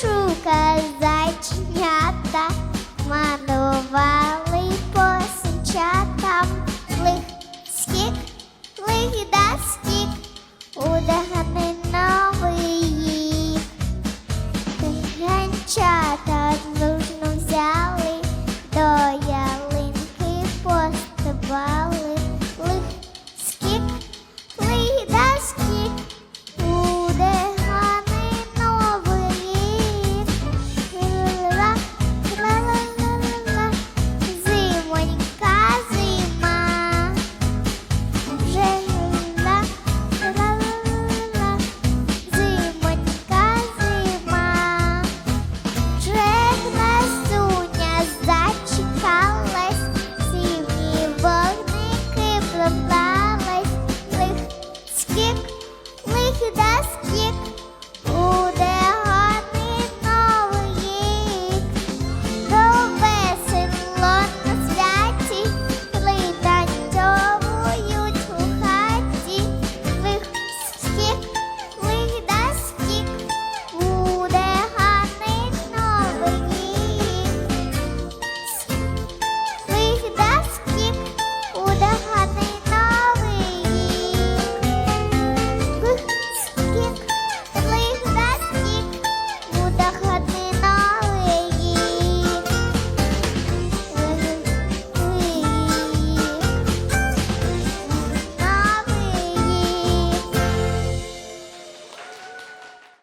Шука зайченята, манували по сучатам, лих стік, лих да стік, удагани новий їх. Генча.